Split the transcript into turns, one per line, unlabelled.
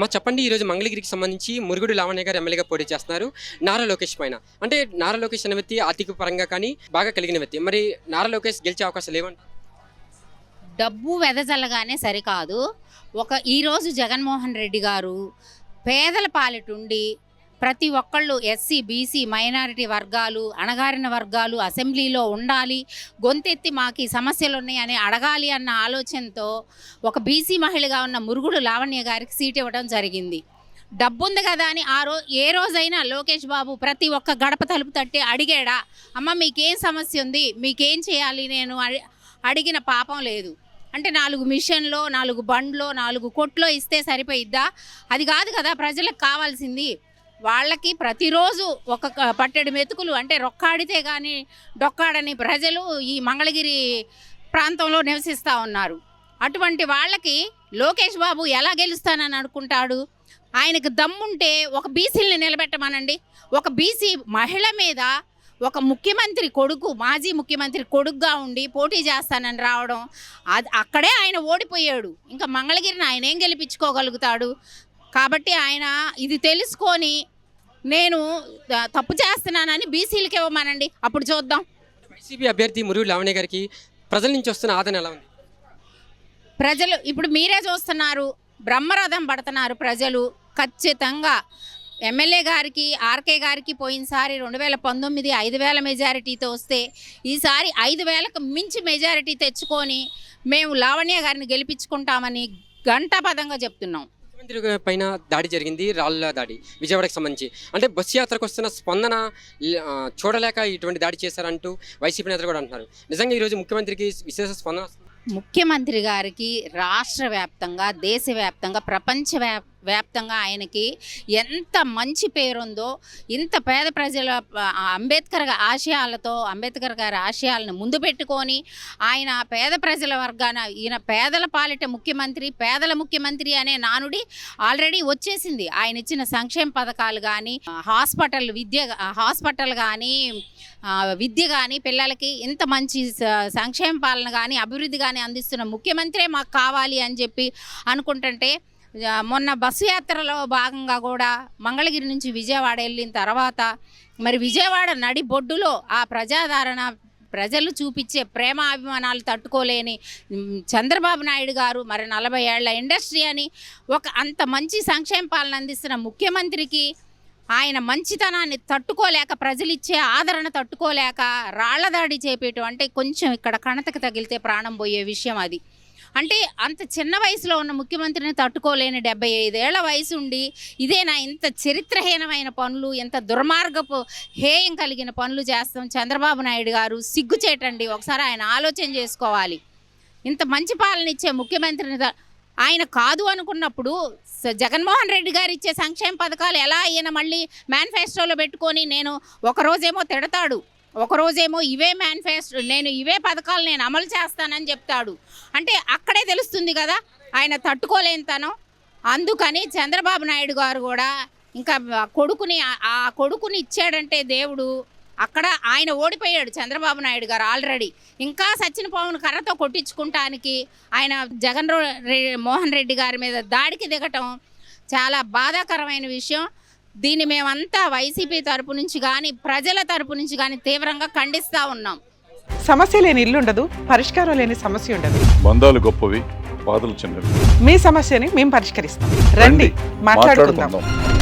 మా చెప్పండి ఈరోజు మంగళగిరికి సంబంధించి మురుగుడు లావణ్య గారు ఎమ్మెల్యేగా పోటీ చేస్తున్నారు. నారా లోకేష్ పైన. అంటే నారా లోకేష్ అనే వ్యక్తి ఆర్థిక పరంగా కానీ బాగా కలిగిన వ్యక్తి. మరి నారా లోకేష్ గెలిచే అవకాశాలు లేవంట
డబ్బు వెదజల్లగానే సరికాదు. ఒక ఈరోజు జగన్మోహన్ రెడ్డి గారు పేదల పాలిటుండి ప్రతి ఒక్కళ్ళు ఎస్సీ బీసీ మైనారిటీ వర్గాలు అణగారిన వర్గాలు అసెంబ్లీలో ఉండాలి. గొంతెత్తి మాకు ఈ సమస్యలు ఉన్నాయని అడగాలి అన్న ఆలోచనతో ఒక బీసీ మహిళగా ఉన్న మురుగుడు లావణ్య గారికి సీట్ ఇవ్వడం జరిగింది. డబ్బుంది కదా అని ఆ రో ఏ రోజైనా లోకేష్ బాబు ప్రతి ఒక్క గడప తలుపు తట్టి అడిగాడా అమ్మ మీకేం సమస్య ఉంది? మీకేం చేయాలి నేను? అడి- అడిగిన పాపం లేదు. అంటే నాలుగు మిషన్లో నాలుగు బండ్లో నాలుగు కొట్లో ఇస్తే సరిపోయిద్దా? అది కాదు కదా ప్రజలకు కావాల్సింది. వాళ్ళకి ప్రతిరోజు ఒక పట్టెడు మెతుకులు అంటే రొక్కాడితే కానీ డొక్కాడని ప్రజలు ఈ మంగళగిరి ప్రాంతంలో నివసిస్తూ ఉన్నారు. అటువంటి వాళ్ళకి లోకేష్ బాబు ఎలా గెలుస్తానని అనుకుంటాడు? ఆయనకు దమ్ముంటే ఒక బీసీని నిలబెట్టమనండి. ఒక బీసీ మహిళ మీద ఒక ముఖ్యమంత్రి కొడుకు మాజీ ముఖ్యమంత్రి కొడుకుగా ఉండి పోటీ చేస్తానని రావడం అది అక్కడే ఆయన ఓడిపోయాడు. ఇంకా మంగళగిరిని ఆయన ఏం గెలిపించుకోగలుగుతాడు? కాబట్టి ఆయన ఇది తెలుసుకొని నేను తప్పు చేస్తున్నానని బీసీలకి ఇవ్వమనండి. అప్పుడు చూద్దాం.
వైసీపీ అభ్యర్థి మురుగుడు లావణ్య గారికి ప్రజల నుంచి వస్తున్న ఆదరణ ఎలా ఉంది?
ప్రజలు ఇప్పుడు మీరే చూస్తున్నారు బ్రహ్మరథం పడుతున్నారు ప్రజలు. ఖచ్చితంగా ఎమ్మెల్యే గారికి ఆర్కే గారికి పోయినసారి రెండు వేల పంతొమ్మిది ఐదు వేల మెజారిటీతో వస్తే ఈసారి ఐదు వేలకు మించి మెజారిటీ తెచ్చుకొని మేము లావణ్య గారిని గెలిపించుకుంటామని ఘంటాపదంగా చెప్తున్నాం.
ముఖ్యమంత్రి పైన దాడి జరిగింది రాళ్ళ దాడి విజయవాడకి సంబంధించి. అంటే బస్సు యాత్రకు వస్తున్న స్పందన చూడలేక ఇటువంటి దాడి చేశారంటూ వైసీపీ నేతలు కూడా అంటున్నారు. నిజంగా ఈరోజు ముఖ్యమంత్రికి విశేష స్పందన
ముఖ్యమంత్రి గారికి రాష్ట్ర వ్యాప్తంగా దేశవ్యాప్తంగా ప్రపంచ వ్యాప్తంగా ఆయనకి ఎంత మంచి పేరుందో ఇంత పేద ప్రజల అంబేద్కర్ ఆశయాలతో అంబేద్కర్ గారి ఆశయాలను ముందు పెట్టుకొని ఆయన పేద ప్రజల వర్గాన ఈయన పేదల పాలిట ముఖ్యమంత్రి పేదల ముఖ్యమంత్రి అనే నానుడి ఆల్రెడీ వచ్చేసింది. ఆయన ఇచ్చిన సంక్షేమ పథకాలు కానీ హాస్పిటల్ విద్య హాస్పిటల్ కానీ విద్య కానీ పిల్లలకి ఇంత మంచి సంక్షేమ పాలన కానీ అభివృద్ధి కానీ అందిస్తున్న ముఖ్యమంత్రే మాకు కావాలి అని చెప్పి అనుకుంటుంటే మొన్న బస్సు యాత్రలో భాగంగా కూడా మంగళగిరి నుంచి విజయవాడ వెళ్ళిన తర్వాత మరి విజయవాడ నడి బొడ్డులో ఆ ప్రజాదరణ ప్రజలు చూపించే ప్రేమ అభిమానాలు తట్టుకోలేని చంద్రబాబు నాయుడు గారు మరి నలభై ఏళ్ళ ఇండస్ట్రీ అని ఒక అంత మంచి సంక్షేమ పాలన అందిస్తున్న ముఖ్యమంత్రికి ఆయన మంచితనాన్ని తట్టుకోలేక ప్రజలు ఇచ్చే ఆదరణ తట్టుకోలేక రాళ్ళదాడి చేపేయటం అంటే కొంచెం ఇక్కడ కణతకు తగిలితే ప్రాణం పోయే విషయం అది. అంటే అంత చిన్న వయసులో ఉన్న ముఖ్యమంత్రిని తట్టుకోలేని డెబ్బై ఐదేళ్ళ వయసు ఉండి ఇదేనా ఇంత చరిత్రహీనమైన పనులు ఇంత దుర్మార్గపు హేయం కలిగిన పనులు చేస్తాం చంద్రబాబు నాయుడు గారు సిగ్గుచేటండి. ఒకసారి ఆయన ఆలోచన చేసుకోవాలి. ఇంత మంచి పాలన ఇచ్చే ముఖ్యమంత్రిని ఆయన కాదు అనుకున్నప్పుడు జగన్మోహన్ రెడ్డి గారు ఇచ్చే సంక్షేమ పథకాలు ఎలా ఈయన మళ్ళీ మేనిఫెస్టోలో పెట్టుకొని నేను ఒకరోజేమో తిడతాడు. ఒకరోజేమో ఇవే మేనిఫెస్టో నేను ఇవే పథకాలు నేను అమలు చేస్తానని చెప్తాడు. అంటే అక్కడే తెలుస్తుంది కదా ఆయన తట్టుకోలేని తను. అందుకని చంద్రబాబు నాయుడు గారు కూడా ఇంకా కొడుకుని ఆ- కొడుకుని ఇచ్చాడంటే దేవుడు అక్కడ ఆయన ఓడిపోయాడు చంద్రబాబు నాయుడు గారు ఆల్రెడీ. ఇంకా సచిన పవన్ కర్రతో కొట్టించుకుంటానికి ఆయన జగన్ మోహన్ రెడ్డి గారి మీద దాడికి దిగటం చాలా బాధాకరమైన విషయం. దీన్ని మేమంతా వైసీపీ తరపు నుంచి కానీ ప్రజల తరపు నుంచి కానీ తీవ్రంగా ఖండిస్తూ ఉన్నాం.
సమస్య లేని ఇల్లు ఉండదు పరిష్కారం లేని సమస్య ఉండదు.
బంధాలు గొప్పవి బాధలు చిన్నవి.
మీ సమస్యని మేము పరిష్కరిస్తాం. రండి మాట్లాడుకుందాం.
మాట్లాడుకుందాం.